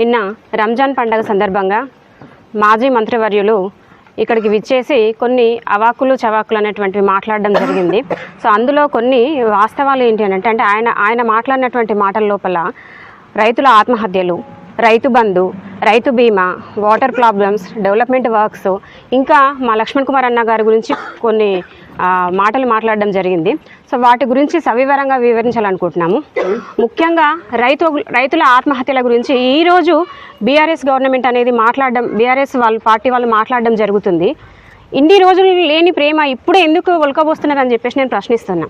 నిన్న రంజాన్ పండగ సందర్భంగా మాజీ మంత్రివర్యులు ఇక్కడికి విచ్చేసి కొన్ని అవాకులు చవాకులు అనేటువంటివి మాట్లాడడం జరిగింది. సో అందులో కొన్ని వాస్తవాలు ఏంటి అని అంటే అంటే ఆయన ఆయన మాట్లాడినటువంటి మాటల లోపల రైతుల ఆత్మహత్యలు రైతు బంధు రైతు బీమా వాటర్ ప్రాబ్లమ్స్ డెవలప్మెంట్ వర్క్స్ ఇంకా మా లక్ష్మణ్ కుమార్ అన్న గారి గురించి కొన్ని మాటలు మాట్లాడడం జరిగింది. సో వాటి గురించి సవివరంగా వివరించాలనుకుంటున్నాము. ముఖ్యంగా రైతు రైతుల ఆత్మహత్యల గురించి ఈరోజు బీఆర్ఎస్ గవర్నమెంట్ అనేది మాట్లాడడం బీఆర్ఎస్ వాళ్ళ పార్టీ వాళ్ళు మాట్లాడడం జరుగుతుంది. ఇన్ని రోజులు లేని ప్రేమ ఇప్పుడు ఎందుకు ఒలకబోస్తున్నారని చెప్పేసి నేను ప్రశ్నిస్తున్నా.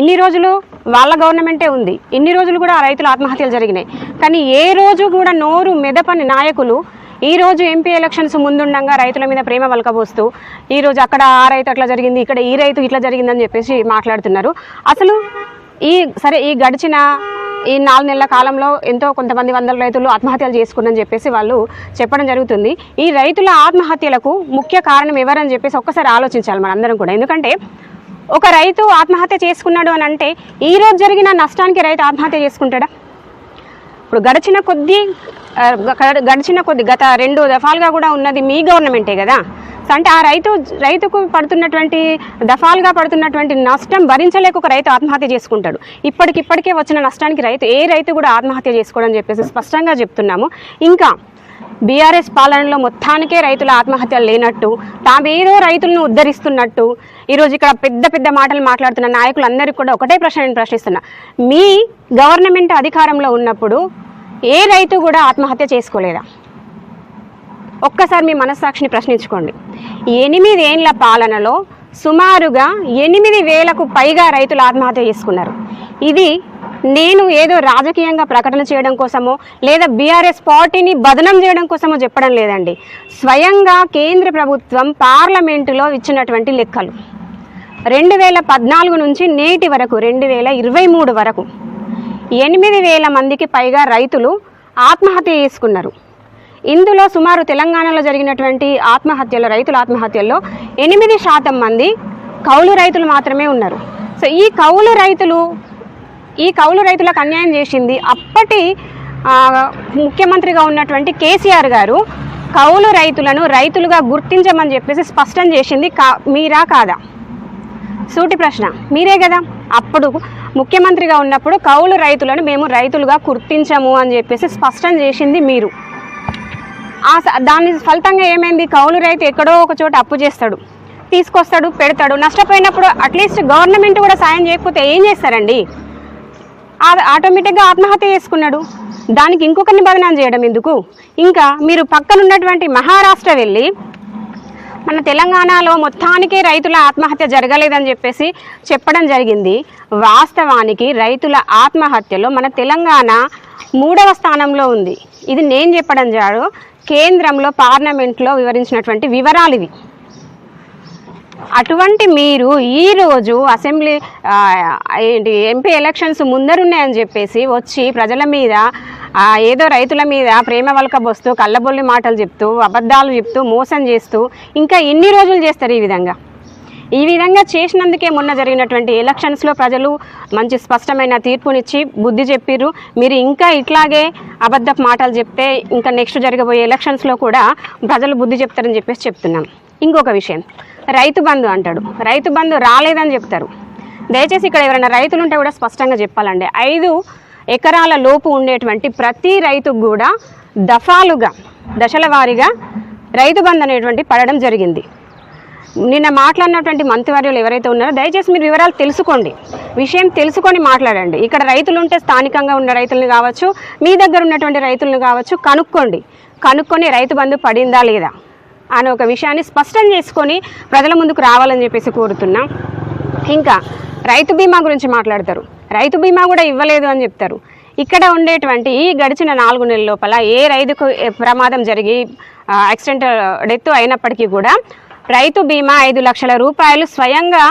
ఇన్ని రోజులు వాళ్ళ గవర్నమెంటే ఉంది. ఇన్ని రోజులు కూడా ఆ రైతుల ఆత్మహత్యలు జరిగినాయి. కానీ ఏ రోజు కూడా నోరు మెదపని నాయకులు ఈ రోజు ఎంపీ ఎలక్షన్స్ ముందుండగా రైతుల మీద ప్రేమ వలకబోస్తూ ఈ రోజు అక్కడ ఆ రైతు అట్లా జరిగింది ఇక్కడ ఈ రైతు ఇట్లా జరిగిందని చెప్పేసి మాట్లాడుతున్నారు. అసలు ఈ సరే ఈ గడిచిన ఈ నాలుగు నెలల కాలంలో ఎంతో కొంతమంది వందల రైతులు ఆత్మహత్యలు చేసుకున్నని చెప్పేసి వాళ్ళు చెప్పడం జరుగుతుంది. ఈ రైతుల ఆత్మహత్యలకు ముఖ్య కారణం ఎవరని చెప్పేసి ఒక్కసారి ఆలోచించాలి మనందరం కూడా. ఎందుకంటే ఒక రైతు ఆత్మహత్య చేసుకున్నాడు అని అంటే ఈరోజు జరిగిన నష్టానికి రైతు ఆత్మహత్య చేసుకుంటాడా? ఇప్పుడు గడిచిన కొద్దీ గడిచిన కొద్ది గత రెండు దఫాలుగా కూడా ఉన్నది మీ గవర్నమెంటే కదా? అంటే ఆ రైతు రైతుకు పడుతున్నటువంటి దఫాలుగా పడుతున్నటువంటి నష్టం భరించలేక ఒక రైతు ఆత్మహత్య చేసుకుంటాడు. ఇప్పటికిప్పటికే వచ్చిన నష్టానికి రైతు ఏ రైతు కూడా ఆత్మహత్య చేసుకోవడం చెప్పేసి స్పష్టంగా చెప్తున్నాము. ఇంకా బీఆర్ఎస్ పాలనలో మొత్తానికే రైతుల ఆత్మహత్యలు లేనట్టు తామేదో రైతులను ఉద్ధరిస్తున్నట్టు ఈరోజు ఇక్కడ పెద్ద పెద్ద మాటలు మాట్లాడుతున్న నాయకులందరికీ కూడా ఒకటే ప్రశ్న నేను ప్రశ్నిస్తున్నా. మీ గవర్నమెంట్ అధికారంలో ఉన్నప్పుడు ఏ రైతు కూడా ఆత్మహత్య చేసుకోలేదా? ఒక్కసారి మీ మనస్సాక్షిని ప్రశ్నించుకోండి. ఎనిమిదేండ్ల పాలనలో సుమారుగా ఎనిమిది వేలకు పైగా రైతులు ఆత్మహత్య చేసుకున్నారు. ఇది నేను ఏదో రాజకీయంగా ప్రకటన చేయడం కోసమో లేదా బీఆర్ఎస్ పార్టీని బదనం చేయడం కోసమో చెప్పడం లేదండి. స్వయంగా కేంద్ర ప్రభుత్వం పార్లమెంటులో ఇచ్చినటువంటి లెక్కలు. రెండు వేల పద్నాలుగు నుంచి నేటి వరకు రెండు వేల ఇరవై మూడు వరకు ఎనిమిది వేల మందికి పైగా రైతులు ఆత్మహత్య చేసుకున్నారు. ఇందులో సుమారు తెలంగాణలో జరిగినటువంటి ఆత్మహత్యలు రైతుల ఆత్మహత్యల్లో ఎనిమిది శాతం మంది కౌలు రైతులు మాత్రమే ఉన్నారు. సో ఈ కౌలు రైతులు ఈ కౌలు రైతులకు అన్యాయం చేసింది అప్పటి ముఖ్యమంత్రిగా ఉన్నటువంటి కేసీఆర్ గారు కౌలు రైతులను రైతులుగా గుర్తించమని చెప్పేసి స్పష్టం చేసింది కా మీరా కాదా? సూటి ప్రశ్న. మీరే కదా? అప్పుడు ముఖ్యమంత్రిగా ఉన్నప్పుడు కౌలు రైతులను మేము రైతులుగా గుర్తించము అని చెప్పేసి స్పష్టం చేసింది మీరు. ఆ స- దాని ఫలితంగా ఏమైంది? కౌలు రైతు ఎక్కడో ఒక చోట అప్పు చేస్తాడు తీసుకొస్తాడు పెడతాడు. నష్టపోయినప్పుడు అట్లీస్ట్ గవర్నమెంట్ కూడా సాయం చేయకపోతే ఏం చేస్తారండి? ఆటోమేటిక్గా ఆత్మహత్య చేసుకున్నాడు. దానికి ఇంకొకరిని బదనాం చేయడం ఎందుకు? ఇంకా మీరు పక్కన ఉన్నటువంటి మహారాష్ట్ర వెళ్ళి మన తెలంగాణలో మొత్తానికి రైతుల ఆత్మహత్య జరగలేదని చెప్పేసి చెప్పడం జరిగింది. వాస్తవానికి రైతుల ఆత్మహత్యలో మన తెలంగాణ మూడవ స్థానంలో ఉంది. ఇది నేను చెప్పడం జాడు కేంద్రంలో పార్లమెంట్లో వివరించినటువంటి వివరాలు ఇవి. అటువంటి మీరు ఈరోజు అసెంబ్లీ ఏంటి ఎంపీ ఎలక్షన్స్ ముందరున్నాయని చెప్పేసి వచ్చి ప్రజల మీద ఏదో రైతుల మీద ప్రేమ వలకబోస్తూ కళ్ళబొల్లి మాటలు చెప్తూ అబద్ధాలు చెప్తూ మోసం చేస్తూ ఇంకా ఎన్ని రోజులు చేస్తారు ఈ విధంగా? ఈ విధంగా చేసినందుకే మొన్న జరిగినటువంటి ఎలక్షన్స్లో ప్రజలు మంచి స్పష్టమైన తీర్పునిచ్చి బుద్ధి చెప్పిర్రు. మీరు ఇంకా ఇట్లాగే అబద్ధపు మాటలు చెప్తే ఇంకా నెక్స్ట్ జరగబోయే ఎలక్షన్స్లో కూడా ప్రజలు బుద్ధి చెప్తారని చెప్పేసి చెప్తున్నాం. ఇంకొక విషయం. రైతు బంధు అంటాడు. రైతు బంధు రాలేదని చెప్తారు. దయచేసి ఇక్కడ ఎవరైనా రైతులు ఉంటే కూడా స్పష్టంగా చెప్పాలండి. ఐదు ఎకరాల లోపు ఉండేటువంటి ప్రతి రైతుకు కూడా దఫాలుగా దశల వారీగా రైతు బంధు అనేటువంటి పడడం జరిగింది. నిన్న మాట్లాడినటువంటి మంత్రివర్యులు ఎవరైతే ఉన్నారో దయచేసి మీరు వివరాలు తెలుసుకోండి. విషయం తెలుసుకొని మాట్లాడండి. ఇక్కడ రైతులు ఉంటే స్థానికంగా ఉన్న రైతులను కావచ్చు మీ దగ్గర ఉన్నటువంటి రైతులను కావచ్చు కనుక్కోండి. కనుక్కొని రైతు బంధు పడిందా లేదా అనే ఒక విషయాన్ని స్పష్టం చేసుకొని ప్రజల ముందుకు రావాలని చెప్పేసి కోరుతున్నాం. ఇంకా రైతు బీమా గురించి మాట్లాడతారు. రైతు బీమా కూడా ఇవ్వలేదు అని చెప్తారు. ఇక్కడ ఉండేటువంటి ఈ గడిచిన నాలుగు నెలల లోపల ఏ రైతుకు ప్రమాదం జరిగి యాక్సిడెంట్ డెత్ అయినప్పటికీ కూడా రైతు బీమా ఐదు లక్షల రూపాయలు స్వయంగా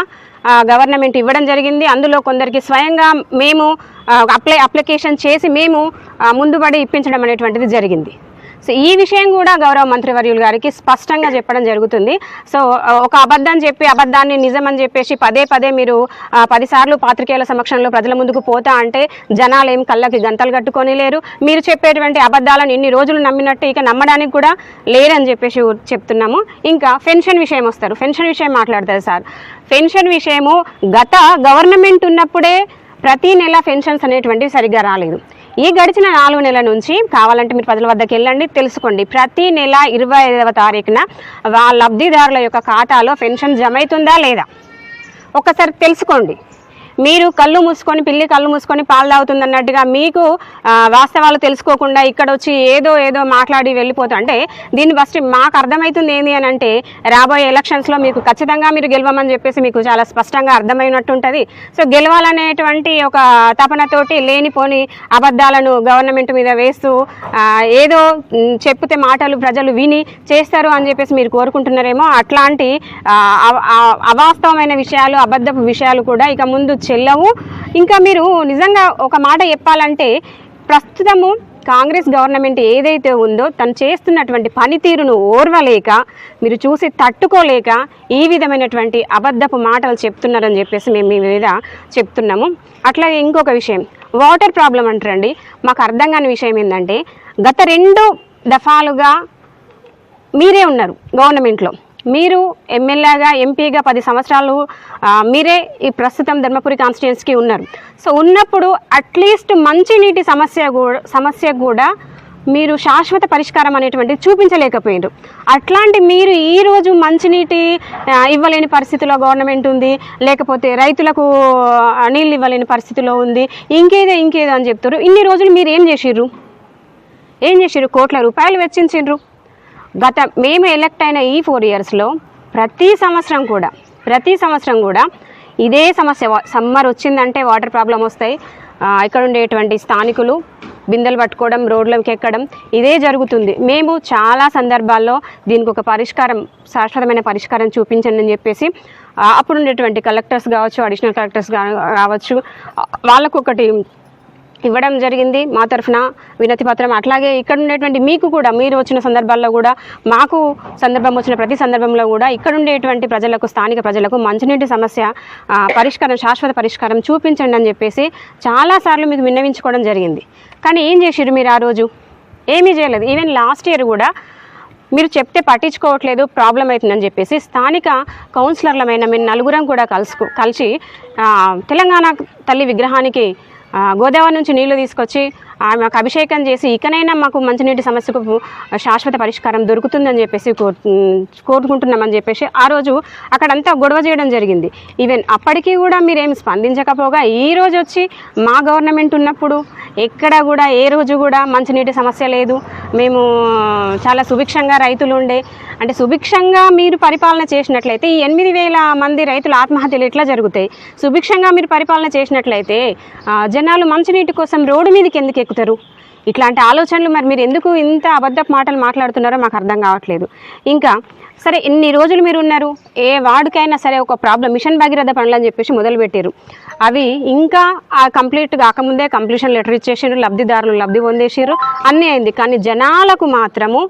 గవర్నమెంట్ ఇవ్వడం జరిగింది. అందులో కొందరికి స్వయంగా మేము అప్లై అప్లికేషన్ చేసి మేము ముందుబడి ఇప్పించడం అనేటువంటిది జరిగింది. సో ఈ విషయం కూడా గౌరవ మంత్రివర్యులు గారికి స్పష్టంగా చెప్పడం జరుగుతుంది. సో ఒక అబద్ధం చెప్పి అబద్ధాన్ని నిజమని చెప్పేసి పదే పదే మీరు పదిసార్లు పాత్రికేయుల సమక్షంలో ప్రజల ముందుకు పోతా అంటే జనాలు ఏం కళ్ళకి గంతలు కట్టుకొని లేరు. మీరు చెప్పేటువంటి అబద్ధాలను ఇన్ని రోజులు నమ్మినట్టు ఇక నమ్మడానికి కూడా లేరని చెప్పేసి చెప్తున్నాము. ఇంకా పెన్షన్ విషయం వస్తారు. పెన్షన్ విషయం మాట్లాడతారు సార్. పెన్షన్ విషయము గత గవర్నమెంట్ ఉన్నప్పుడే ప్రతి నెల పెన్షన్స్ అనేటువంటివి సరిగ్గా రాలేదు. ఈ గడిచిన నాలుగు నెలల నుంచి కావాలంటే మీరు ప్రజల వద్దకు వెళ్ళండి తెలుసుకోండి. ప్రతి నెల ఇరవై ఐదవ తారీఖున వాళ్ళ లబ్ధిదారుల యొక్క ఖాతాలో పెన్షన్ జమ అవుతుందా లేదా? ఒక్కసారి తెలుసుకోండి. మీరు కళ్ళు మూసుకొని పిల్లి కళ్ళు మూసుకొని పాలు తాగుతుంది అన్నట్టుగా మీకు వాస్తవాలు తెలుసుకోకుండా ఇక్కడ వచ్చి ఏదో ఏదో మాట్లాడి వెళ్ళిపోతా అంటే దీన్ని ఫస్ట్ మాకు అర్థమవుతుంది ఏంది అని అంటే రాబోయే ఎలక్షన్స్లో మీకు ఖచ్చితంగా మీరు గెలవమని చెప్పేసి మీకు చాలా స్పష్టంగా అర్థమైనట్టు ఉంటుంది. సో గెలవాలనేటువంటి ఒక తపనతోటి లేనిపోని అబద్ధాలను గవర్నమెంట్ మీద వేస్తూ ఏదో చెప్తే మాటలు ప్రజలు విని చేస్తారు అని చెప్పేసి మీరు కోరుకుంటున్నారేమో అట్లాంటి అవ- అవాస్తవమైన విషయాలు అబద్ధపు విషయాలు కూడా ఇక ముందు చెల్లవు ఇంకా మీరు నిజంగా ఒక మాట చెప్పాలంటే ప్రస్తుతము కాంగ్రెస్ గవర్నమెంట్ ఏదైతే ఉందో తను చేస్తున్నటువంటి పనితీరును ఓర్వలేక మీరు చూసి తట్టుకోలేక ఈ విధమైనటువంటి అబద్ధపు మాటలు చెప్తున్నారని చెప్పేసి మేము మీ మీద చెప్తున్నాము. అట్లాగే ఇంకొక విషయం వాటర్ ప్రాబ్లం అంటారండి. మాకు అర్థం కాని విషయం ఏంటంటే గత రెండు దఫాలుగా మీరే ఉన్నారు గవర్నమెంట్లో. మీరు ఎమ్మెల్యేగా ఎంపీగా పది సంవత్సరాలు మీరే ఈ ప్రస్తుతం ధర్మపురి కాన్స్టిట్యున్సీకి ఉన్నారు. సో ఉన్నప్పుడు అట్లీస్ట్ మంచినీటి సమస్య కూడా సమస్య కూడా మీరు శాశ్వత పరిష్కారం అనేటువంటిది చూపించలేకపోయారు అట్లాంటి మీరు ఈరోజు మంచినీటి ఇవ్వలేని పరిస్థితిలో గవర్నమెంట్ ఉంది లేకపోతే రైతులకు నీళ్ళు ఇవ్వలేని పరిస్థితిలో ఉంది ఇంకేదో ఇంకేదో అని చెప్తారు ఇన్ని రోజులు మీరు ఏం చేసిర్రు? ఏం చేసిర్రు? కోట్ల రూపాయలు వెచ్చించిండ్రు. గత మేము ఎలక్ట్ అయిన ఈ ఫోర్ ఇయర్స్లో ప్రతి సంవత్సరం కూడా ప్రతి సంవత్సరం కూడా ఇదే సమస్య సమ్మర్ వచ్చిందంటే వాటర్ ప్రాబ్లం వస్తాయి. ఇక్కడ ఉండేటువంటి స్థానికులు బిందెలు పట్టుకోవడం రోడ్లకి ఎక్కడం ఇదే జరుగుతుంది. మేము చాలా సందర్భాల్లో దీనికి ఒక పరిష్కారం శాశ్వతమైన పరిష్కారం చూపించండి అని చెప్పేసి అప్పుడు ఉండేటువంటి కలెక్టర్స్ కావచ్చు అడిషనల్ కలెక్టర్స్ కావచ్చు వాళ్ళకు ఒకటి ఇవ్వడం జరిగింది. మా తరఫున వినతి పత్రం. అట్లాగే ఇక్కడ ఉండేటువంటి మీకు కూడా మీరు వచ్చిన సందర్భాల్లో కూడా మాకు సందర్భం వచ్చిన ప్రతి సందర్భంలో కూడా ఇక్కడ ఉండేటువంటి ప్రజలకు స్థానిక ప్రజలకు మంచినీటి సమస్య పరిష్కారం శాశ్వత పరిష్కారం చూపించండి అని చెప్పేసి చాలాసార్లు మీకు విన్నవించుకోవడం జరిగింది. కానీ ఏం చేసిర్రు మీరు ఆ రోజు? ఏమీ చేయలేదు. ఈవెన్ లాస్ట్ ఇయర్ కూడా మీరు చెప్తే పట్టించుకోవట్లేదు ప్రాబ్లం అవుతుందని చెప్పేసి స్థానిక కౌన్సిలర్లమైన మేము నలుగురం కూడా కలుసుకు కలిసి తెలంగాణ తల్లి విగ్రహానికి గోదావరి నుంచి నీళ్ళు తీసుకొచ్చి ఆమెకు అభిషేకం చేసి ఇకనైనా మాకు మంచినీటి సమస్యకు శాశ్వత పరిష్కారం దొరుకుతుందని చెప్పేసి కోరుకుంటున్నామని చెప్పేసి ఆ రోజు అక్కడంతా గొడవ చేయడం జరిగింది. ఈవెన్ అప్పటికీ కూడా మీరేం స్పందించకపోగా ఈ రోజు వచ్చి మా గవర్నమెంట్ ఉన్నప్పుడు ఎక్కడ కూడా ఏ రోజు కూడా మంచినీటి సమస్య లేదు. మేము చాలా సుభిక్షంగా రైతులు ఉండే అంటే సుభిక్షంగా మీరు పరిపాలన చేసినట్లయితే ఈ ఎనిమిది వేల మంది రైతుల ఆత్మహత్యలు ఎట్లా జరుగుతాయి? సుభిక్షంగా మీరు పరిపాలన చేసినట్లయితే జనాలు మంచినీటి కోసం రోడ్డు మీదకి ఎందుకు ఎక్కుతారు? ఇట్లాంటి ఆలోచనలు మరి మీరు ఎందుకు ఇంత అబద్ధపు మాటలు మాట్లాడుతున్నారో మాకు అర్థం కావట్లేదు. ఇంకా సరే ఇన్ని రోజులు మీరు ఉన్నారు. ఏ వార్డుకైనా సరే ఒక ప్రాబ్లం మిషన్ భగీరథ పనులు అని చెప్పేసి మొదలుపెట్టారు. అవి ఇంకా ఆ కంప్లీట్ కాకముందే కంప్లీషన్ లెటర్ ఇచ్చేసారు లబ్ధిదారులు లబ్ధి పొందేసారు అన్నీ అయింది. కానీ జనాలకు మాత్రము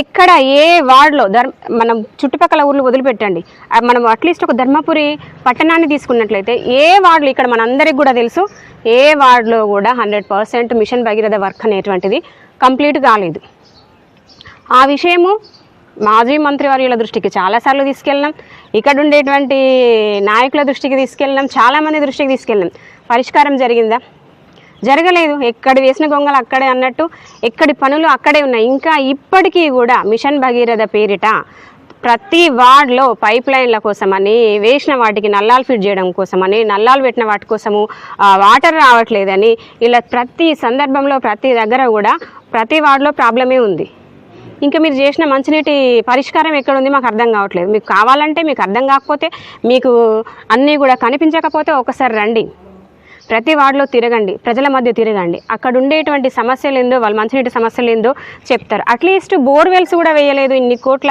ఎక్కడ ఏ వార్డులో ధర్మ మనం చుట్టుపక్కల ఊర్లు వదిలిపెట్టండి. మనం అట్లీస్ట్ ఒక ధర్మపురి పట్టణాన్ని తీసుకున్నట్లయితే ఏ వార్డులు ఇక్కడ మనందరికి కూడా తెలుసు ఏ వార్డులో కూడా hundred percent mission Bhagiratha work అనేటువంటిది కంప్లీట్ కాలేదు. ఆ విషయము మాజీ మంత్రివర్యుల దృష్టికి చాలాసార్లు తీసుకెళ్ళినాం. ఇక్కడ ఉండేటువంటి నాయకుల దృష్టికి తీసుకెళ్ళినాం చాలామంది దృష్టికి తీసుకెళ్ళినాం పరిష్కారం జరిగిందా? జరగలేదు. ఎక్కడ వేసిన గొంగలు అక్కడే అన్నట్టు ఎక్కడి పనులు అక్కడే ఉన్నాయి. ఇంకా ఇప్పటికీ కూడా మిషన్ భగీరథ పేరిట ప్రతి వార్డ్లో పైప్ లైన్ల కోసమని వేసిన వాటికి నల్లాలు ఫిట్ చేయడం కోసమని నల్లాలు పెట్టిన వాటి కోసము వాటర్ రావట్లేదని ఇలా ప్రతి సందర్భంలో ప్రతి దగ్గర కూడా ప్రతి వార్డులో ప్రాబ్లమే ఉంది. ఇంకా మీరు చేసిన మంచినీటి పరిష్కారం ఎక్కడ ఉంది మాకు అర్థం కావట్లేదు. మీకు కావాలంటే మీకు అర్థం కాకపోతే మీకు అన్నీ కూడా కనిపించకపోతే ఒకసారి రండి. ప్రతి వార్డులో తిరగండి. ప్రజల మధ్య తిరగండి. అక్కడ ఉండేటువంటి సమస్యలు ఏందో వాళ్ళ మంచినీటి సమస్యలు ఏందో చెప్తారు. అట్లీస్ట్ బోర్వెల్స్ కూడా వేయలేదు. ఇన్ని కోట్ల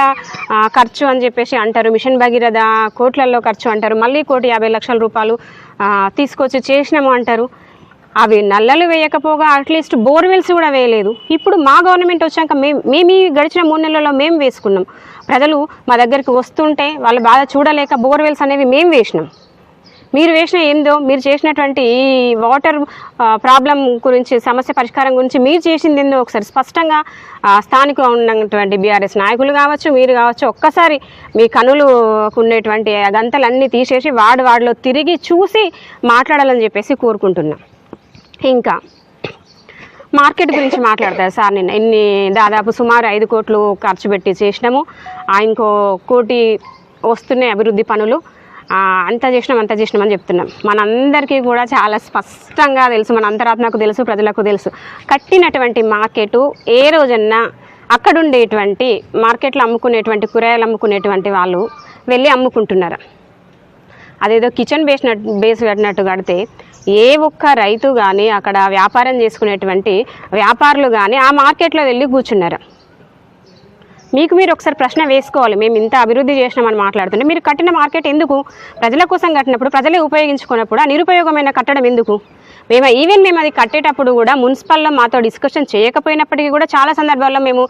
ఖర్చు అని చెప్పేసి అంటారు. మిషన్ భగీరథ కోట్లలో ఖర్చు అంటారు. మళ్ళీ కోటి యాభై లక్షల రూపాయలు తీసుకొచ్చి చేసినాము అంటారు. అవి నల్లలు వేయకపోగా అట్లీస్ట్ బోర్వెల్స్ కూడా వేయలేదు. ఇప్పుడు మా గవర్నమెంట్ వచ్చాక మేము మేము గడిచిన మూడు నెలల్లో మేము వేసుకున్నాం. ప్రజలు మా దగ్గరికి వస్తుంటే వాళ్ళ బాధ చూడలేక బోర్వెల్స్ అనేవి మేము వేసినాం. మీరు వేసిన ఏందో మీరు చేసినటువంటి ఈ వాటర్ ప్రాబ్లం గురించి సమస్య పరిష్కారం గురించి మీరు చేసింది ఏందో ఒకసారి స్పష్టంగా స్థానిక ఉన్నటువంటి బీఆర్ఎస్ నాయకులు కావచ్చు మీరు కావచ్చు ఒక్కసారి మీ కనులు ఉండేటువంటి గంతలన్నీ తీసేసి వార్డు వార్డులో తిరిగి చూసి మాట్లాడాలని చెప్పేసి కోరుకుంటున్నాం. ఇంకా మార్కెట్ గురించి మాట్లాడతారు సార్ నేను ఇన్ని దాదాపు సుమారు ఐదు కోట్లు ఖర్చు పెట్టి చేసినాము. ఆ ఇంకో కోటి వస్తున్నాయి అభివృద్ధి పనులు. అంత చేసినాం అంత చేసినాం అని చెప్తున్నాం. మనందరికీ కూడా చాలా స్పష్టంగా తెలుసు మన అంతరాత్మకు తెలుసు ప్రజలకు తెలుసు. కట్టినటువంటి మార్కెట్ ఏ రోజన్నా అక్కడుండేటువంటి మార్కెట్లో అమ్ముకునేటువంటి కూరగాయలు అమ్ముకునేటువంటి వాళ్ళు వెళ్ళి అమ్ముకుంటున్నారు? అదేదో కిచెన్ బేస్ బేస్ కట్టినట్టు కడితే ఏ ఒక్క రైతు కానీ అక్కడ వ్యాపారం చేసుకునేటువంటి వ్యాపారులు కానీ ఆ మార్కెట్లో వెళ్ళి కూర్చున్నారు. మీకు మీరు ఒకసారి ప్రశ్న వేసుకోవాలి. మేము ఇంత అభివృద్ధి చేసినామని మాట్లాడుతుంటే మీరు కట్టిన మార్కెట్ ఎందుకు? ప్రజల కోసం కట్టినప్పుడు ప్రజలే ఉపయోగించుకున్నప్పుడు ఆ నిరుపయోగమైన కట్టడం ఎందుకు? మేము ఈవెన్ మేము అది కట్టేటప్పుడు కూడా మున్సిపల్లో మాతో డిస్కషన్ చేయకపోయినప్పటికీ కూడా చాలా సందర్భాల్లో మేము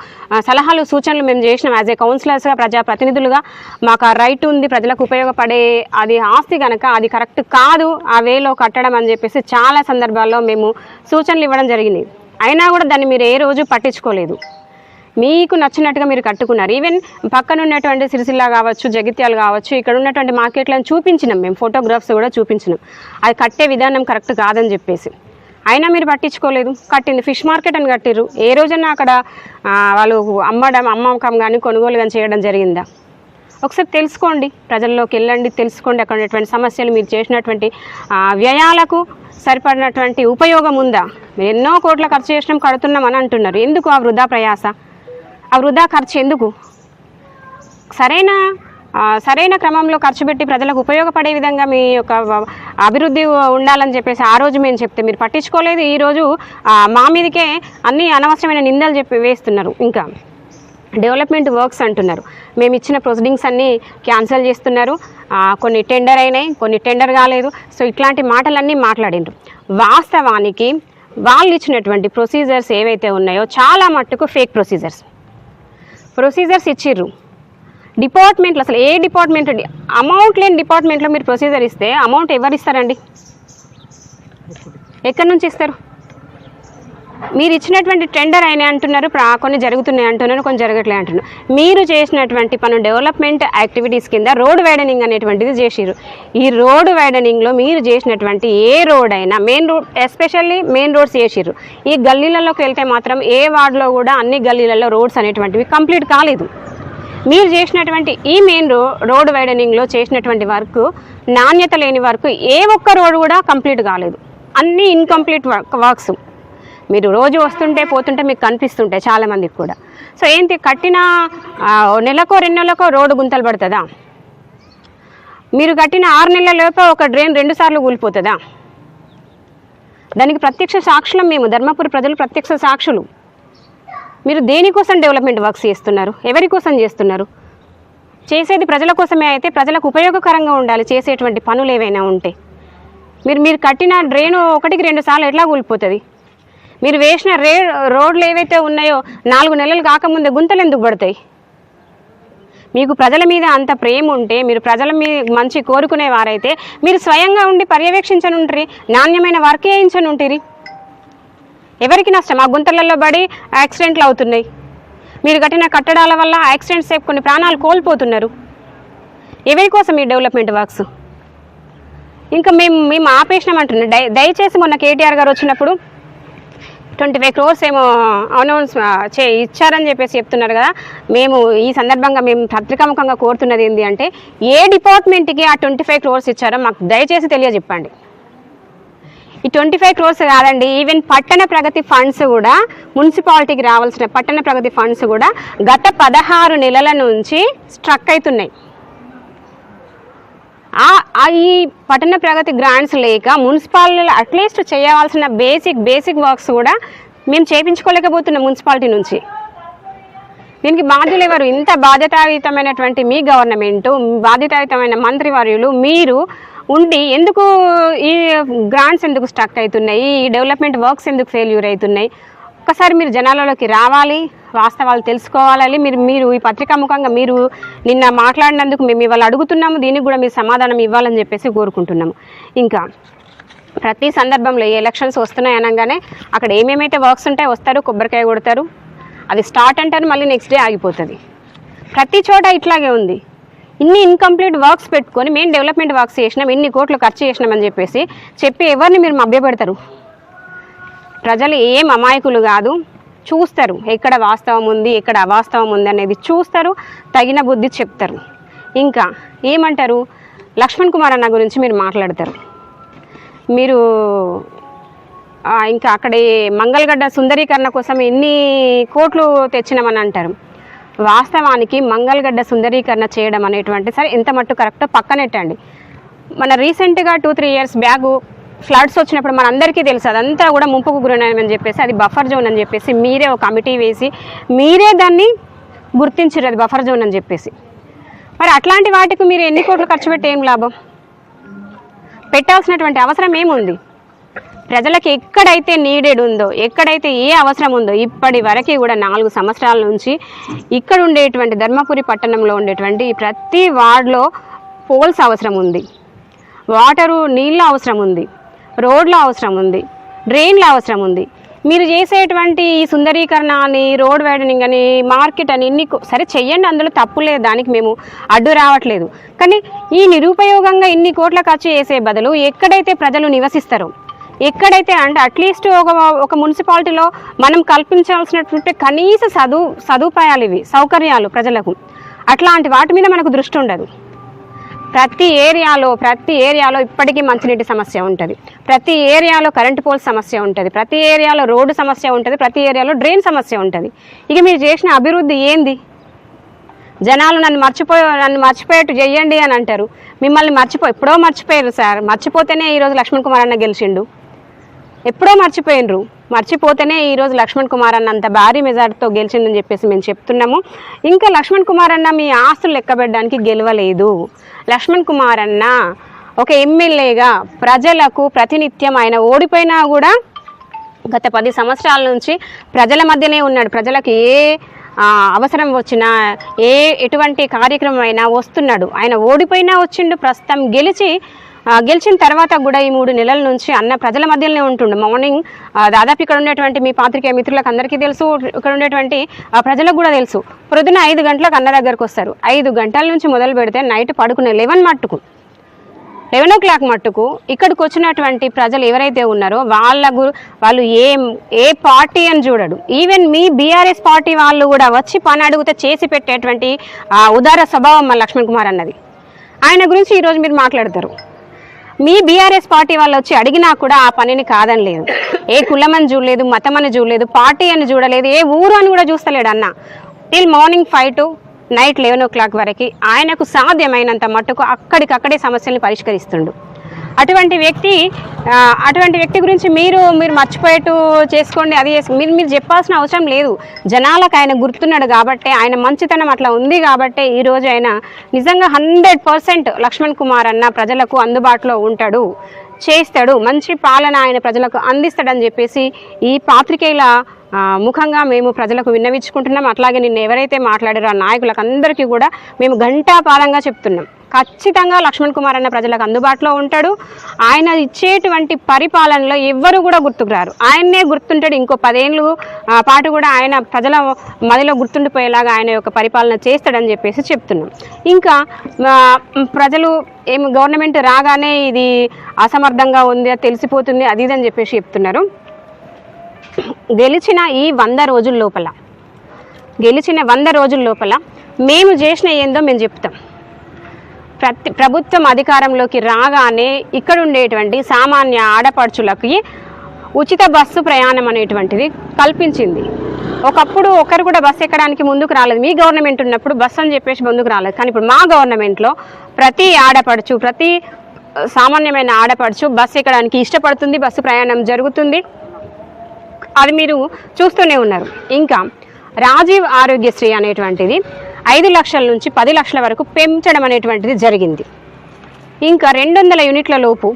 సలహాలు సూచనలు మేము చేసినాం. యాజ్ ఏ కౌన్సిలర్స్గా ప్రజాప్రతినిధులుగా మాకు ఆ రైట్ ఉంది ప్రజలకు ఉపయోగపడే అది ఆస్తి కనుక అది కరెక్ట్ కాదు ఆ వేలో కట్టడం అని చెప్పేసి చాలా సందర్భాల్లో మేము సూచనలు ఇవ్వడం జరిగింది. అయినా కూడా దాన్ని మీరు ఏ రోజు పట్టించుకోలేదు. మీకు నచ్చినట్టుగా మీరు కట్టుకున్నారు. ఈవెన్ పక్కన ఉన్నటువంటి సిరిసిల్ల కావచ్చు జగిత్యాలు కావచ్చు ఇక్కడ ఉన్నటువంటి మార్కెట్లను చూపించినాం మేము ఫోటోగ్రాఫ్స్ కూడా చూపించినాం. అది కట్టే విధానం కరెక్ట్ కాదని చెప్పేసి. అయినా మీరు పట్టించుకోలేదు. కట్టింది ఫిష్ మార్కెట్ అని కట్టిర్రు. ఏ రోజైనా అక్కడ వాళ్ళు అమ్మడం అమ్మకం కానీ కొనుగోలు కానీ చేయడం జరిగిందా? ఒకసారి తెలుసుకోండి. ప్రజల్లోకి వెళ్ళండి తెలుసుకోండి. అక్కడ ఉన్నటువంటి సమస్యలు మీరు చేసినటువంటి వ్యయాలకు సరిపడినటువంటి ఉపయోగం ఉందా? మీరు ఎన్నో కోట్ల ఖర్చు చేసినాం కడుతున్నాం అని అంటున్నారు. ఎందుకు ఆ వృధా ప్రయాస? ఆ వృధా ఖర్చు ఎందుకు? సరైన సరైన క్రమంలో ఖర్చు పెట్టి ప్రజలకు ఉపయోగపడే విధంగా మీ యొక్క అభివృద్ధి ఉండాలని చెప్పేసి ఆ రోజు మేము చెప్తే మీరు పట్టించుకోలేదు. ఈరోజు మా మీదకే అన్ని అనవసరమైన నిందలు చెప్పి వేస్తున్నారు. ఇంకా డెవలప్మెంట్ వర్క్స్ అంటున్నారు. మేము ఇచ్చిన ప్రొసీడింగ్స్ అన్నీ క్యాన్సిల్ చేస్తున్నారు. కొన్ని టెండర్ అయినాయి కొన్ని టెండర్ కాలేదు. సో ఇట్లాంటి మాటలన్నీ మాట్లాడిండ్రు. వాస్తవానికి వాళ్ళు ఇచ్చినటువంటి ప్రొసీజర్స్ ఏవైతే ఉన్నాయో చాలా మట్టుకు ఫేక్ ప్రొసీజర్స్. ప్రొసీజర్స్ ఇచ్చిర్రు. డిపార్ట్మెంట్లో అసలు ఏ డిపార్ట్మెంట్ అమౌంట్ లేని డిపార్ట్మెంట్లో మీరు ప్రొసీజర్ ఇస్తే అమౌంట్ ఎవరు ఇస్తారండి ఎక్కడి నుంచి ఇస్తారు? మీరు ఇచ్చినటువంటి టెండర్ అయినా అంటున్నారు కొన్ని జరుగుతున్నాయి అంటున్నారు కొన్ని జరగట్లే అంటున్నారు. మీరు చేసినటువంటి పను డెవలప్మెంట్ యాక్టివిటీస్ కింద రోడ్ వైడనింగ్ అనేటువంటిది చేసిరు ఈ రోడ్ వైడనింగ్లో మీరు చేసినటువంటి ఏ రోడ్ అయినా main road especially main roads చేసిర్రు. ఈ గల్లీలలోకి వెళ్తే మాత్రం ఏ వార్డులో కూడా అన్ని గల్లీలలో రోడ్స్ అనేటువంటివి కంప్లీట్ కాలేదు. మీరు చేసినటువంటి ఈ మెయిన్ రో రోడ్ వైడనింగ్లో చేసినటువంటి వర్క్ నాణ్యత లేని వర్క్ ఏ ఒక్క రోడ్ కూడా కంప్లీట్ కాలేదు. అన్నీ ఇన్కంప్లీట్ వర్క్ వర్క్స్. మీరు రోజు వస్తుంటే పోతుంటే మీకు కనిపిస్తుంటాయి చాలామందికి కూడా. సో ఏంటి కట్టిన నెలకో రెండు నెలలకో రోడ్డు గుంతలు పడుతుందా? మీరు కట్టిన ఆరు నెలల లోపు ఒక డ్రైన్ రెండు సార్లు కూలిపోతుందా? దానికి ప్రత్యక్ష సాక్షులం మేము ధర్మపురి ప్రజలు ప్రత్యక్ష సాక్షులు. మీరు దేనికోసం డెవలప్మెంట్ వర్క్స్ చేస్తున్నారు? ఎవరి కోసం చేస్తున్నారు? చేసేది ప్రజల కోసమే అయితే ప్రజలకు ఉపయోగకరంగా ఉండాలి చేసేటువంటి పనులు ఏవైనా ఉంటే. మీరు మీరు కట్టిన డ్రైన్ ఒకటికి రెండు సార్లు ఎట్లా కూలిపోతుంది? మీరు వేసిన రే రోడ్లు ఏవైతే ఉన్నాయో నాలుగు నెలలు కాకముందే గుంతలు ఎందుకు పడతాయి? మీకు ప్రజల మీద అంత ప్రేమ ఉంటే మీరు ప్రజల మీద మంచి కోరుకునేవారైతే మీరు స్వయంగా ఉండి పర్యవేక్షించనుంటారు నాణ్యమైన వర్క్ చేయించనుంటిరి. ఎవరికి నష్టం? ఆ గుంతలలో పడి యాక్సిడెంట్లు అవుతున్నాయి. మీరు కట్టిన కట్టడాల వల్ల యాక్సిడెంట్స్ సేపు కొన్ని ప్రాణాలు కోల్పోతున్నారు. ఎవరి కోసం ఈ డెవలప్మెంట్ వర్క్స్? ఇంకా మేము మేము ఆపేసినామంటున్నాం. దయచేసి మొన్న కేటీఆర్ గారు వచ్చినప్పుడు ట్వంటీ ఫైవ్ క్రోర్స్ ఏమో అనౌన్స్ చే ఇచ్చారని చెప్పేసి చెప్తున్నారు కదా. మేము ఈ సందర్భంగా మేము పత్రికాముఖంగా కోరుతున్నది ఏంటి అంటే ఏ డిపార్ట్మెంట్కి ఆ ట్వంటీ ఫైవ్ క్రోర్స్ ఇచ్చారో మాకు దయచేసి తెలియజెప్పండి. ఈ ట్వంటీ ఫైవ్ క్రోర్స్ కాదండి ఈవెన్ పట్టణ ప్రగతి ఫండ్స్ కూడా మున్సిపాలిటీకి రావాల్సిన పట్టణ ప్రగతి ఫండ్స్ కూడా గత పదహారు నెలల నుంచి స్ట్రక్ అవుతున్నాయి. ఈ పట్టణ ప్రగతి గ్రాంట్స్ లేక మున్సిపాలిటీలో అట్లీస్ట్ చేయవలసిన బేసిక్ బేసిక్ వర్క్స్ కూడా మేము చేయించుకోలేకపోతున్నాం మున్సిపాలిటీ నుంచి. దీనికి బాధ్యులు ఎవరు? ఇంత బాధ్యతాయుతమైనటువంటి మీ గవర్నమెంట్ బాధ్యతాయుతమైన మంత్రివర్యులు మీరు ఉండి ఎందుకు ఈ గ్రాంట్స్ ఎందుకు స్టక్ అవుతున్నాయి? ఈ డెవలప్మెంట్ వర్క్స్ ఎందుకు ఫెయిల్యూర్ అవుతున్నాయి? ఒక్కసారి మీరు జనాలలోకి రావాలి వాస్తవాలు తెలుసుకోవాలి మీరు మీరు ఈ పత్రికా ముఖంగా మీరు నిన్న మాట్లాడినందుకు మేము ఇవాళ అడుగుతున్నాము దీనికి కూడా మీరు సమాధానం ఇవ్వాలని చెప్పేసి కోరుకుంటున్నాము. ఇంకా ప్రతి సందర్భంలో ఈ ఎలక్షన్స్ వస్తున్నాయి అనగానే అక్కడ ఏమేమైతే వర్క్స్ ఉంటాయో వస్తారు కొబ్బరికాయ కొడతారు అది స్టార్ట్ అంటారు మళ్ళీ నెక్స్ట్ డే ఆగిపోతుంది. ప్రతి చోట ఇట్లాగే ఉంది. ఇన్ని ఇన్కంప్లీట్ వర్క్స్ పెట్టుకొని మేము డెవలప్మెంట్ వర్క్స్ చేసినాం ఇన్ని కోట్లు ఖర్చు చేసినామని చెప్పేసి చెప్పి ఎవరిని మీరు మభ్యపెడతారు? ప్రజలు ఏం అమాయకులు కాదు. చూస్తారు ఎక్కడ వాస్తవం ఉంది ఎక్కడ అవాస్తవం ఉంది అనేది చూస్తారు తగిన బుద్ధి చెప్తారు. ఇంకా ఏమంటారు? లక్ష్మణ్ కుమార్ అన్న గురించి మీరు మాట్లాడతారు. మీరు ఇంకా అక్కడ మంగళగడ్డ సుందరీకరణ కోసం ఎన్ని కోట్లు తెచ్చినామని అంటారు. వాస్తవానికి మంగళగడ్డ సుందరీకరణ చేయడం అనేటువంటి సరే ఎంత మట్టు కరెక్టో పక్కనెట్టండి మన రీసెంట్గా two three years back floods వచ్చినప్పుడు మన అందరికీ తెలుసు అదంతా కూడా ముంపుకు గురైనాయని చెప్పేసి అది బఫర్ జోన్ అని చెప్పేసి మీరే ఒక కమిటీ వేసి మీరే దాన్ని గుర్తించారు అది బఫర్ జోన్ అని చెప్పేసి. మరి అట్లాంటి వాటికి మీరు ఎన్ని కోట్లు ఖర్చు పెట్టి ఏం లాభం? పెట్టాల్సినటువంటి అవసరం ఏముంది? ప్రజలకు ఎక్కడైతే నీడెడ్ ఉందో ఎక్కడైతే ఏ అవసరం ఉందో ఇప్పటి వరకు కూడా నాలుగు సంవత్సరాల నుంచి ఇక్కడ ఉండేటువంటి ధర్మపురి పట్టణంలో ఉండేటువంటి ప్రతి వార్డులో పోల్స్ అవసరం ఉంది. వాటరు నీళ్ళ అవసరం ఉంది. రోడ్ల అవసరం ఉంది డ్రైన్ల అవసరం ఉంది. మీరు చేసేటువంటి ఈ సుందరీకరణ అని రోడ్ వైడనింగ్ అని మార్కెట్ అని ఇన్ని సరే చెయ్యండి అందులో తప్పు లేదు దానికి మేము అడ్డు రావట్లేదు. కానీ ఈ నిరుపయోగంగా ఇన్ని కోట్ల ఖర్చు చేసే బదులు ఎక్కడైతే ప్రజలు నివసిస్తారో ఎక్కడైతే అంటే అట్లీస్ట్ ఒక ఒక మున్సిపాలిటీలో మనం కల్పించాల్సినటువంటి కనీస సదు సదుపాయాలు ఇవి సౌకర్యాలు ప్రజలకు అట్లాంటి వాటి మీద మనకు దృష్టి ఉండదు. ప్రతి ఏరియాలో ప్రతి ఏరియాలో ఇప్పటికీ మంచినీటి సమస్య ఉంటుంది. ప్రతి ఏరియాలో కరెంటు పోల్ సమస్య ఉంటుంది. ప్రతి ఏరియాలో రోడ్డు సమస్య ఉంటుంది. ప్రతి ఏరియాలో డ్రైన్ సమస్య ఉంటుంది. ఇక మీరు చేసిన అభివృద్ధి ఏంది? జనాలు నన్ను మర్చిపోయి నన్ను మర్చిపోయేట్టు చెయ్యండి అని అంటారు. మిమ్మల్ని మర్చిపో ఎప్పుడో మర్చిపోయారు సార్. మర్చిపోతేనే ఈరోజు లక్ష్మణ్ కుమార్ అన్న గెలిచిండు. ఎప్పుడో మర్చిపోయినరు మర్చిపోతేనే ఈరోజు లక్ష్మణ్ కుమార్ అన్న అంత భారీ మెజార్టీతో గెలిచిందని చెప్పేసి మేము చెప్తున్నాము. ఇంకా లక్ష్మణ్ కుమార్ అన్న మీ ఆస్తులు లెక్కబెట్టడానికి గెలవలేదు. లక్ష్మణ్ కుమార్ అన్న ఒక ఎమ్మెల్యేగా ప్రజలకు ప్రతినిత్యం ఆయన ఓడిపోయినా కూడా గత పది సంవత్సరాల నుంచి ప్రజల మధ్యనే ఉన్నాడు. ప్రజలకు ఏ అవసరం వచ్చినా ఏ ఎటువంటి కార్యక్రమం అయినా వస్తున్నాడు. ఆయన ఓడిపోయినా వచ్చిండు. ప్రస్తుతం గెలిచి గెలిచిన తర్వాత కూడా ఈ మూడు నెలల నుంచి అన్న ప్రజల మధ్యలోనే ఉంటుండు. మార్నింగ్ దాదాపు ఇక్కడ ఉండేటువంటి మీ పాత్రికేయ మిత్రులకు అందరికీ తెలుసు. ఇక్కడ ఉండేటువంటి ఆ, ప్రజలకు కూడా తెలుసు. ప్రొద్దున ఐదు గంటలకు అన్న దగ్గరకు వస్తారు. ఐదు గంటల నుంచి మొదలు పెడితే నైట్ పడుకునే లెవెన్ మట్టుకు. లెవెన్ ఓ క్లాక్ మట్టుకు ఇక్కడికి వచ్చినటువంటి ప్రజలు ఎవరైతే ఉన్నారో వాళ్ళ గురు వాళ్ళు ఏ ఏ పార్టీ అని చూడడు. ఈవెన్ మీ బీఆర్ఎస్ పార్టీ వాళ్ళు కూడా వచ్చి పని అడిగితే చేసి పెట్టేటువంటి ఉదార స్వభావం మా లక్ష్మణ్ కుమార్ అన్నది. ఆయన గురించి ఈరోజు మీరు మాట్లాడతారు. మీ బీఆర్ఎస్ పార్టీ వాళ్ళు వచ్చి అడిగినా కూడా ఆ పనిని కాదని లేదు. ఏ కులం అని చూడలేదు మతం అని చూడలేదు పార్టీ అని చూడలేదు ఏ ఊరు అని కూడా చూస్తలేడు అన్న. Till morning five to night eleven o'clock వరకు ఆయనకు సాధ్యమైనంత మట్టుకు అక్కడికక్కడే సమస్యల్ని పరిష్కరిస్తుండు. అటువంటి వ్యక్తి అటువంటి వ్యక్తి గురించి మీరు మీరు మర్చిపోయేట్టు చేసుకోండి అది మీరు మీరు చెప్పాల్సిన అవసరం లేదు. జనాలకు ఆయన గుర్తున్నాడు కాబట్టి ఆయన మంచితనం అట్లా ఉంది కాబట్టి ఈరోజు ఆయన నిజంగా హండ్రెడ్ పర్సెంట్ లక్ష్మణ్ కుమార్ అన్న ప్రజలకు అందుబాటులో ఉంటాడు. చేస్తాడు మంచి పాలన ఆయన ప్రజలకు అందిస్తాడని చెప్పేసి ఈ పాత్రికేయుల ముఖంగా మేము ప్రజలకు విన్నవించుకుంటున్నాం. అట్లాగే నిన్న ఎవరైతే మాట్లాడారో ఆ నాయకులకు అందరికీ కూడా మేము ఘంటాపాలంగా చెప్తున్నాం. ఖచ్చితంగా లక్ష్మణ్ కుమార్ అన్న ప్రజలకు అందుబాటులో ఉంటాడు. ఆయన ఇచ్చేటువంటి పరిపాలనలో ఎవ్వరు కూడా గుర్తుకు రారు. ఆయన్నే గుర్తుంటాడు. ఇంకో పదేళ్ళు పాటు కూడా ఆయన ప్రజల మదిలో గుర్తుండిపోయేలాగా ఆయన యొక్క పరిపాలన చేస్తాడని చెప్పేసి చెప్తున్నాం. ఇంకా ప్రజలు ఏం గవర్నమెంట్ రాగానే ఇది అసమర్థంగా ఉంది అది తెలిసిపోతుంది అది ఇది అని చెప్పేసి చెప్తున్నారు. గెలిచిన ఈ వంద రోజుల లోపల గెలిచిన వంద రోజుల లోపల మేము చేసిన ఏందో మేము చెప్తాం. ప్రతి ప్రభుత్వం అధికారంలోకి రాగానే ఇక్కడ ఉండేటువంటి సామాన్య ఆడపడుచులకి ఉచిత బస్సు ప్రయాణం అనేటువంటిది కల్పించింది. ఒకప్పుడు ఒకరు కూడా బస్సు ఎక్కడానికి ముందుకు రాలేదు. మీ గవర్నమెంట్ ఉన్నప్పుడు బస్సు అని చెప్పేసి ముందుకు రాలేదు. కానీ ఇప్పుడు మా గవర్నమెంట్లో ప్రతి ఆడపడుచు ప్రతి సామాన్యమైన ఆడపడుచు బస్సు ఎక్కడానికి ఇష్టపడుతుంది బస్సు ప్రయాణం జరుగుతుంది. అది మీరు చూస్తూనే ఉన్నారు. ఇంకా రాజీవ్ ఆరోగ్యశ్రీ అనేటువంటిది ఐదు లక్షల నుంచి పది లక్షల వరకు పెంచడం అనేటువంటిది జరిగింది. ఇంకా రెండు వందల యూనిట్ల లోపు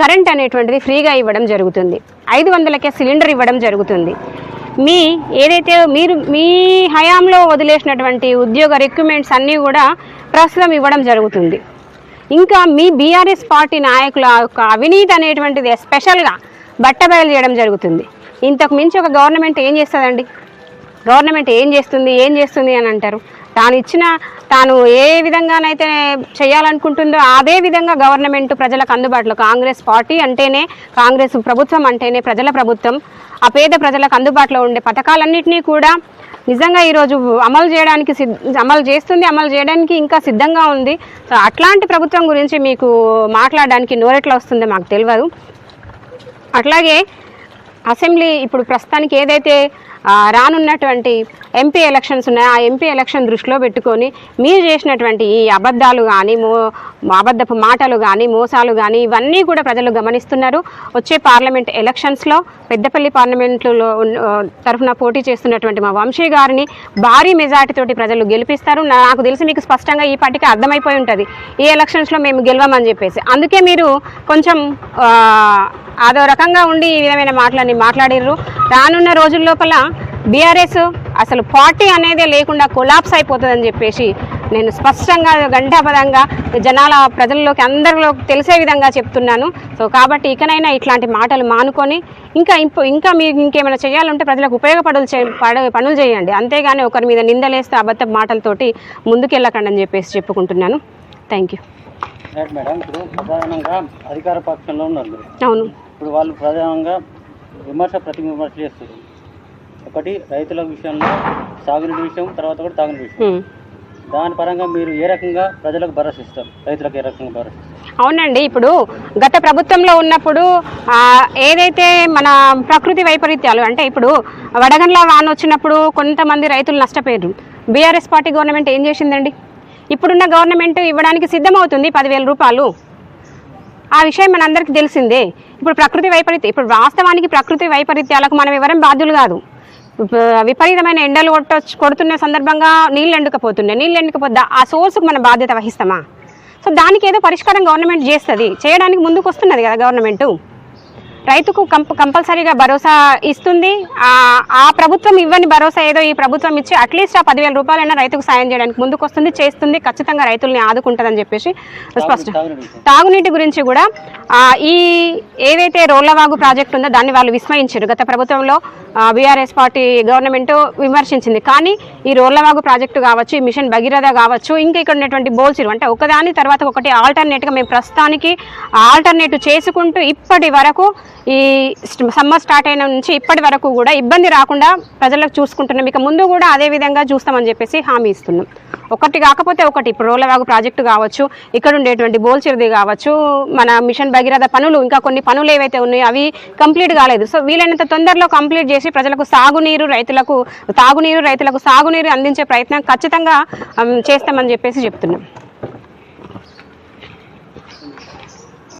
కరెంట్ అనేటువంటిది ఫ్రీగా ఇవ్వడం జరుగుతుంది. ఐదు వందలకే సిలిండర్ ఇవ్వడం జరుగుతుంది. మీ ఏదైతే మీరు మీ హయాంలో వదిలేసినటువంటి ఉద్యోగ రిక్రూట్మెంట్స్ అన్నీ కూడా ప్రస్తుతం ఇవ్వడం జరుగుతుంది. ఇంకా మీ బీఆర్ఎస్ పార్టీ నాయకుల యొక్క అవినీతి అనేటువంటిది స్పెషల్గా బట్టబయలు చేయడం జరుగుతుంది. ఇంతకు మించి ఒక గవర్నమెంట్ ఏం చేస్తుందండి? గవర్నమెంట్ ఏం చేస్తుంది ఏం చేస్తుంది అని అంటారు. తాను ఇచ్చిన తాను ఏ విధంగానైతే చేయాలనుకుంటుందో అదే విధంగా గవర్నమెంట్ ప్రజలకు అందుబాటులో కాంగ్రెస్ పార్టీ అంటేనే కాంగ్రెస్ ప్రభుత్వం అంటేనే ప్రజల ప్రభుత్వం ఆ పేద ప్రజలకు అందుబాటులో ఉండే పథకాలన్నింటినీ కూడా నిజంగా ఈరోజు అమలు చేయడానికి సిద్ అమలు చేస్తుంది అమలు చేయడానికి ఇంకా సిద్ధంగా ఉంది. సో అట్లాంటి ప్రభుత్వం గురించి మీకు మాట్లాడడానికి నోరెట్లా వస్తుందో మాకు తెలియదు అట్లాగే అసెంబ్లీ ఇప్పుడు ప్రస్తుతానికి ఏదైతే రానున్నటువంటి ఎంపీ ఎలక్షన్స్ ఉన్నాయి. ఆ ఎంపీ ఎలక్షన్ దృష్టిలో పెట్టుకొని మీరు చేసినటువంటి ఈ అబద్ధాలు కానీ మో అబద్ధపు మాటలు కానీ మోసాలు కానీ ఇవన్నీ కూడా ప్రజలు గమనిస్తున్నారు. వచ్చే పార్లమెంట్ ఎలక్షన్స్లో పెద్దపల్లి పార్లమెంట్లో తరఫున పోటీ చేస్తున్నటువంటి మా వంశీ గారిని భారీ మెజార్టీతోటి ప్రజలు గెలిపిస్తారు. నాకు తెలిసి మీకు స్పష్టంగా ఈ పార్టీకి అర్థమైపోయి ఉంటుంది. ఈ ఎలక్షన్స్లో మేము గెలవమని చెప్పేసి. అందుకే మీరు కొంచెం అదో రకంగా ఉండి ఈ విధమైన మాటలన్నీ మాట్లాడిర్రు. రానున్న రోజుల లోపల బీఆర్ఎస్ అసలు పార్టీ అనేదే లేకుండా కొలాప్స్ అయిపోతుందని చెప్పేసి నేను స్పష్టంగా గంటాపదంగా జనాల ప్రజల్లోకి అందరిలో తెలిసే విధంగా చెప్తున్నాను. సో కాబట్టి ఇకనైనా ఇట్లాంటి మాటలు మానుకొని ఇంకా ఇంకా మీరు ఇంకేమైనా చేయాలంటే ప్రజలకు ఉపయోగపడులు పనులు చేయండి. అంతేగాని ఒకరి మీద నిందలేస్తే అబద్ధ మాటలతోటి ముందుకెళ్ళకండి అని చెప్పేసి చెప్పుకుంటున్నాను. థ్యాంక్ యూ రైట్ మేడం ఇప్పుడు ప్రధానంగా అధికార పక్షంలో ఉన్నారు. అవును. ఇప్పుడు వాళ్ళు ప్రధానంగా విమర్శ ప్రతి విమర్శ చేస్తారు ఒకటి రైతుల విషయంలో సాగునీటి విషయం తర్వాత కూడా తాగునీటి విషయం. దాని పరంగా మీరు ఏ రకంగా ప్రజలకు భరోసా ఇస్తారు? రైతులకు ఏ రకంగా భరోసా అవునండి ఇప్పుడు గత ప్రభుత్వంలో ఉన్నప్పుడు ఏదైతే మన ప్రకృతి వైపరీత్యాలు అంటే ఇప్పుడు వడగండ్ల వాన వచ్చినప్పుడు కొంతమంది రైతులు నష్టపోయారు బీఆర్ఎస్ పార్టీ గవర్నమెంట్ ఏం చేసిందండి? ఇప్పుడున్న గవర్నమెంట్ ఇవ్వడానికి సిద్ధమవుతుంది పదివేల రూపాయలు. ఆ విషయం మనందరికీ తెలిసిందే. ఇప్పుడు ప్రకృతి వైపరీత్యం ఇప్పుడు వాస్తవానికి ప్రకృతి వైపరీత్యాలకు మనం ఎవరం బాధ్యులు కాదు. విపరీతమైన ఎండలు కొట్టొచ్చు కొడుతున్న సందర్భంగా నీళ్ళు ఎండకపోతున్నాయి. నీళ్ళు ఎండకపోతే ఆ సోర్స్కి మనం బాధ్యత వహిస్తామా? సో దానికి ఏదో పరిష్కారం గవర్నమెంట్ చేస్తుంది. చేయడానికి ముందుకు వస్తున్నది కదా గవర్నమెంట్. రైతుకు కంప కంపల్సరీగా భరోసా ఇస్తుంది. ఆ ప్రభుత్వం ఇవ్వని భరోసా ఏదో ఈ ప్రభుత్వం ఇచ్చి అట్లీస్ట్ ఆ పదివేల రూపాయలైనా రైతుకు సాయం చేయడానికి ముందుకు వస్తుంది చేస్తుంది ఖచ్చితంగా రైతుల్ని ఆదుకుంటుందని చెప్పేసి స్పష్టం. తాగునీటి గురించి. కూడా ఈ ఏదైతే రోళ్ళవాగు ప్రాజెక్ట్ ఉందో దాన్ని వాళ్ళు విస్మరించారు గత ప్రభుత్వంలో బీఆర్ఎస్ పార్టీ గవర్నమెంట్ విమర్శించింది. కానీ ఈ రోళ్ళవాగు ప్రాజెక్టు కావచ్చు ఈ మిషన్ భగీరథ కావచ్చు ఇంకా ఇక్కడ ఉన్నటువంటి బోల్సిరు అంటే ఒకదాని తర్వాత ఒకటి ఆల్టర్నేట్గా మేము ప్రస్తుతానికి ఆల్టర్నేటివ్ చేసుకుంటూ ఇప్పటి వరకు ఈ సమ్మర్ స్టార్ట్ అయిన నుంచి ఇప్పటి వరకు కూడా ఇబ్బంది రాకుండా ప్రజలకు చూసుకుంటున్నాం. ఇక ముందు కూడా అదే విధంగా చూస్తామని చెప్పేసి హామీ ఇస్తున్నాం. ఒకటి కాకపోతే ఒకటి. ఇప్పుడు రోలవాగు ప్రాజెక్టు కావచ్చు ఇక్కడ ఉండేటువంటి బోల్చిరిది కావచ్చు మన మిషన్ భగీరథ పనులు ఇంకా కొన్ని పనులు ఏవైతే ఉన్నాయో అవి కంప్లీట్ కాలేదు. సో వీలైనంత తొందరలో కంప్లీట్ చేసి ప్రజలకు సాగునీరు రైతులకు తాగునీరు రైతులకు సాగునీరు అందించే ప్రయత్నం ఖచ్చితంగా చేస్తామని చెప్పేసి చెప్తున్నాం.